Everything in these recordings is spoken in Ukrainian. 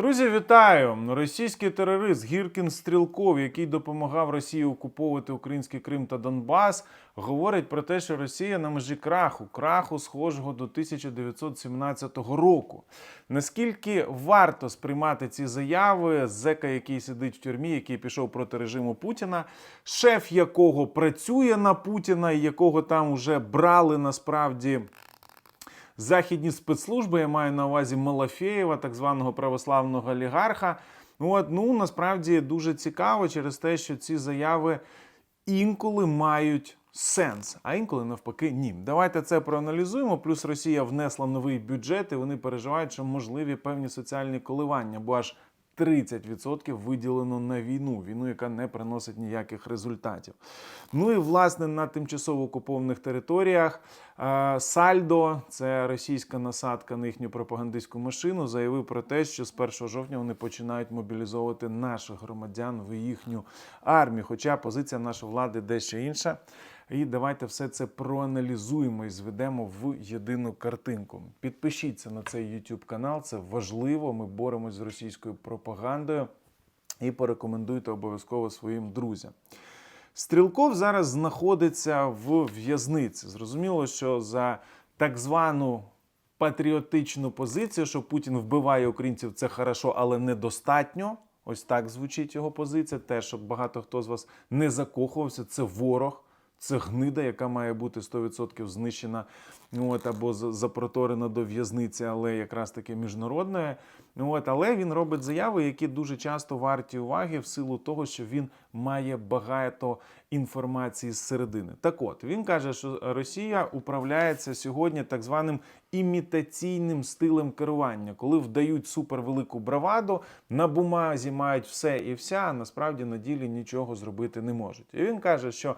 Друзі, вітаю! Російський терорист Гіркін Стрілков, який допомагав Росії окуповувати український Крим та Донбас, говорить про те, що Росія на межі краху, краху схожого до 1917 року. Наскільки варто сприймати ці заяви зека, який сидить в тюрмі, який пішов проти режиму Путіна, шеф якого працює на Путіна, і якого там вже брали насправді західні спецслужби, я маю на увазі Малафєєва, так званого православного олігарха. От, ну насправді дуже цікаво через те, що ці заяви інколи мають сенс, а інколи навпаки ні. Давайте це проаналізуємо. Плюс Росія внесла новий бюджет, і вони переживають, що можливі певні соціальні коливання, бо аж 30% виділено на війну, війну, яка не приносить ніяких результатів. Ну і власне на тимчасово окупованих територіях Сальдо, це російська насадка на їхню пропагандистську машину, заявив про те, що з 1 жовтня вони починають мобілізовувати наших громадян в їхню армію. Хоча позиція нашої влади дещо інша. І давайте все це проаналізуємо і зведемо в єдину картинку. Підпишіться на цей YouTube канал, це важливо. Ми боремось з російською пропагандою і порекомендуйте обов'язково своїм друзям. Стрілков зараз знаходиться в в'язниці. Зрозуміло, що за так звану патріотичну позицію, що Путін вбиває українців, це хорошо, але недостатньо. Ось так звучить його позиція. Те, щоб багато хто з вас не закохувався, це ворог. Це гнида, яка має бути 100% знищена ну, от, або запроторена до в'язниці, але якраз таки міжнародної. Ну, От, але він робить заяви, які дуже часто варті уваги в силу того, що він має багато інформації зсередини. Так от він каже, що Росія управляється сьогодні так званим імітаційним стилем керування, коли вдають супервелику браваду, на бумазі мають все і вся, а насправді на ділі нічого зробити не можуть. І він каже, що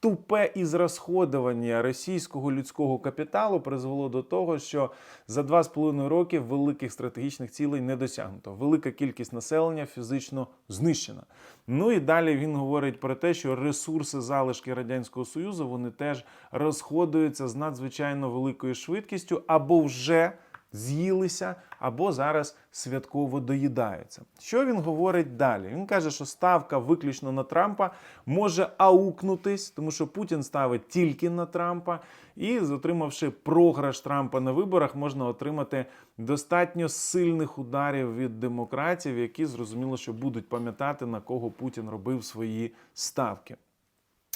Тупе ізрасходування російського людського капіталу призвело до того, що за два з половиною роки великих стратегічних цілей не досягнуто. Велика кількість населення фізично знищена. Ну і далі він говорить про те, що ресурси залишки радянського союзу вони теж розходуються з надзвичайно великою швидкістю або вже з'їлися, або зараз святково доїдаються. Що він говорить далі? Він каже, що ставка виключно на Трампа може аукнутись, тому що Путін ставить тільки на Трампа, і, отримавши програш Трампа на виборах, можна отримати достатньо сильних ударів від демократів, які зрозуміло, що будуть пам'ятати на кого Путін робив свої ставки.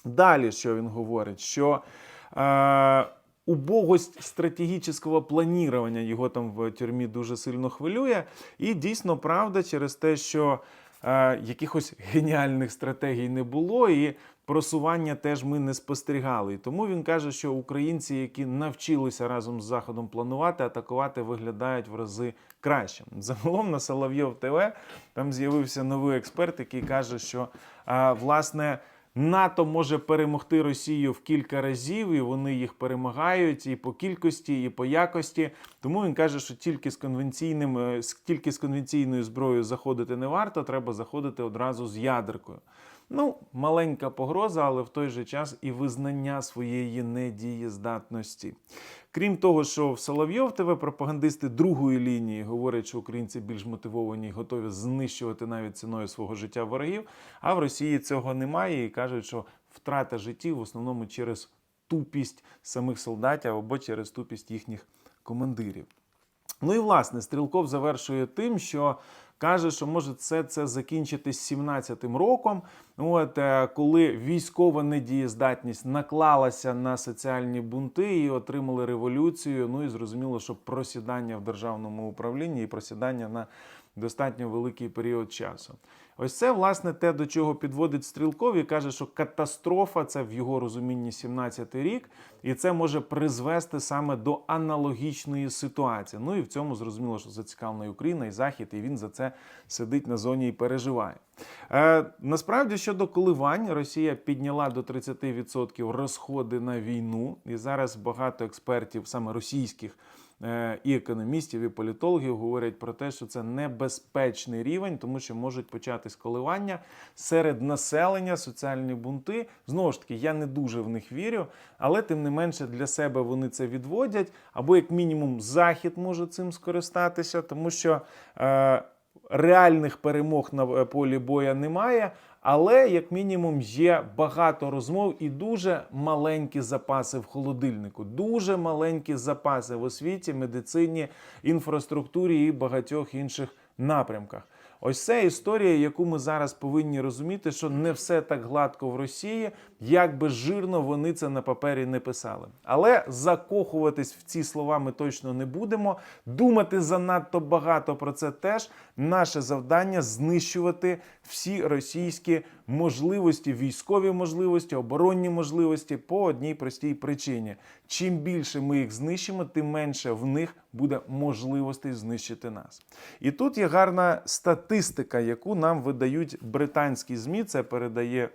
Далі, що він говорить, що е, убогость стратегічного планування його там в тюрмі дуже сильно хвилює. І дійсно правда через те, що е, якихось геніальних стратегій не було, і просування теж ми не спостерігали. І тому він каже, що українці, які навчилися разом з Заходом планувати, атакувати, виглядають в рази краще. Загалом на Соловйов ТВ там з'явився новий експерт, який каже, що е, власне. НАТО може перемогти Росію в кілька разів, і вони їх перемагають і по кількості, і по якості. Тому він каже, що тільки з конвенційним, е, тільки з конвенційною зброєю заходити не варто, треба заходити одразу з ядеркою. Ну, маленька погроза, але в той же час і визнання своєї недієздатності. Крім того, що в Соловйов ТВ пропагандисти другої лінії говорять, що українці більш мотивовані і готові знищувати навіть ціною свого життя ворогів. А в Росії цього немає і кажуть, що втрата життів в основному через тупість самих солдатів або через тупість їхніх командирів. Ну і власне Стрілков завершує тим, що каже, що може все це закінчитись 17-м роком. От е, коли військова недієздатність наклалася на соціальні бунти і отримали революцію. Ну і зрозуміло, що просідання в державному управлінні і просідання на достатньо великий період часу. Ось це власне те, до чого підводить Стрілков і каже, що катастрофа це в його розумінні 17-й рік, і це може призвести саме до аналогічної ситуації. Ну і в цьому зрозуміло, що зацікавлена Україна і Захід, і він за це сидить на зоні і переживає. Е, насправді щодо коливань, Росія підняла до 30% розходи на війну, і зараз багато експертів, саме російських. Е, І економістів, і політологів говорять про те, що це небезпечний рівень, тому що можуть початись коливання серед населення, соціальні бунти. Знову ж таки, я не дуже в них вірю, але тим не менше для себе вони це відводять, або як мінімум захід може цим скористатися, тому що. Е, реальних перемог на е, полі боя немає, але як мінімум є багато розмов і дуже маленькі запаси в холодильнику, дуже маленькі запаси в освіті, медицині, інфраструктурі і багатьох інших напрямках. Ось це історія, яку ми зараз повинні розуміти, що не все так гладко в Росії, як би жирно вони це на папері не писали. Але закохуватись в ці слова ми точно не будемо. Думати занадто багато про це теж наше завдання знищувати всі російські можливості, військові можливості, оборонні можливості по одній простій причині: чим більше ми їх знищимо, тим менше в них буде можливостей знищити нас. І тут є гарна статистика, яку нам видають британські змі. Це передає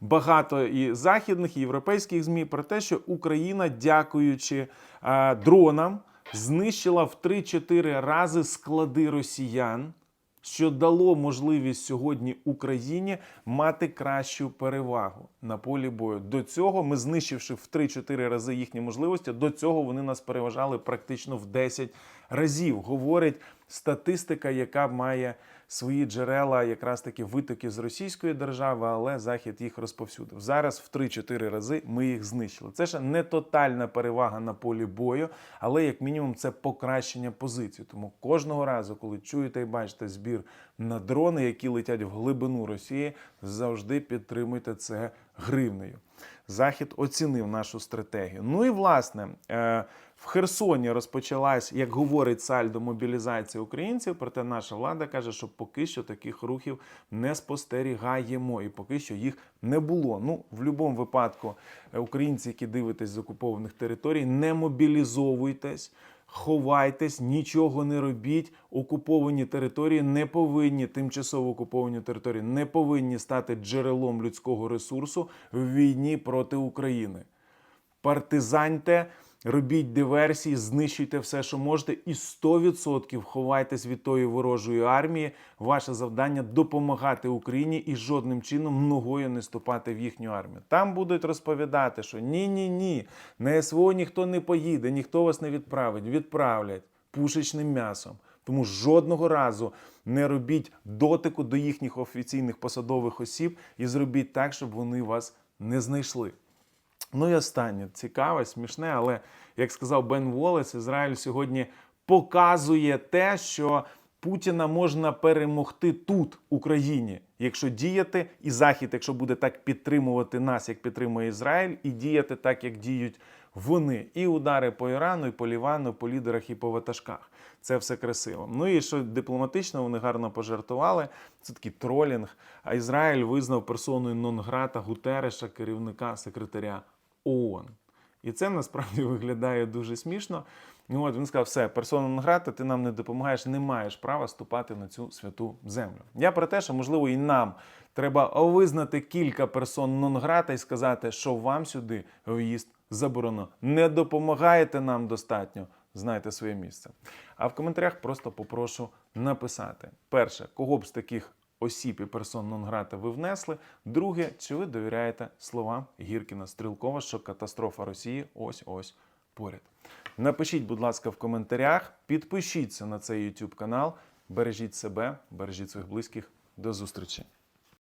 багато і західних, і європейських змі про те, що Україна, дякуючи дронам, знищила в 3-4 рази склади росіян. Що дало можливість сьогодні Україні мати кращу перевагу на полі бою. До цього ми, знищивши в 3-4 рази їхні можливості, до цього вони нас переважали практично в 10 разів. Говорить статистика, яка має свої джерела, якраз таки витоки з російської держави, але захід їх розповсюдив. Зараз в 3-4 рази ми їх знищили. Це ще не тотальна перевага на полі бою, але як мінімум це покращення позицій. Тому кожного разу, коли чуєте і бачите збір на дрони, які летять в глибину Росії, завжди підтримуйте це гривнею. Захід оцінив нашу стратегію. Ну і власне е, в Херсоні розпочалась, як говорить сальдо, мобілізація українців. Проте наша влада каже, що поки що таких рухів не спостерігаємо, і поки що їх не було. Ну, в будь-якому випадку, е, українці, які дивитесь з окупованих територій, не мобілізовуйтесь. Ховайтесь, нічого не робіть. Окуповані території не повинні, тимчасово окуповані території не повинні стати джерелом людського ресурсу в війні проти України. Партизаньте, робіть диверсії, знищуйте все, що можете, і 100% ховайтесь від тої ворожої армії. Ваше завдання допомагати Україні і жодним чином ногою не ступати в їхню армію. Там будуть розповідати, що ні, ні, ні, на СВО ніхто не поїде, ніхто вас не відправить. Відправлять пушечним м'ясом. Тому жодного разу не робіть дотику до їхніх офіційних посадових осіб і зробіть так, щоб вони вас не знайшли. Ну і останнє цікаве, смішне, але як сказав Бен Волес, Ізраїль сьогодні показує те, що Путіна можна перемогти тут, Україні, якщо діяти, і Захід, якщо буде так підтримувати нас, як підтримує Ізраїль, і діяти так, як діють вони. І удари по Ірану, і по Лівану, по лідерах, і по ватажках. Це все красиво. Ну і що дипломатично вони гарно пожартували. Це такий тролінг. А Ізраїль визнав персоною нон-грата Гутереша, керівника секретаря ООН. І це насправді виглядає дуже смішно. Ну, от він сказав, все, персона нон-грата, ти нам не допомагаєш, не маєш права ступати на цю святу землю. Я про те, що можливо і нам треба визнати кілька персон нон-грата і сказати, що вам сюди в'їзд заборонено. Не допомагаєте нам достатньо. Знайте своє місце. А в коментарях просто попрошу написати: перше, кого б з таких осіб і персон нон-грата ви внесли. Друге, чи ви довіряєте словам Гіркіна Стрілкова, що катастрофа Росії ось ось поряд. Напишіть, будь ласка, в коментарях, підпишіться на цей YouTube канал, бережіть себе, бережіть своїх близьких. До зустрічі!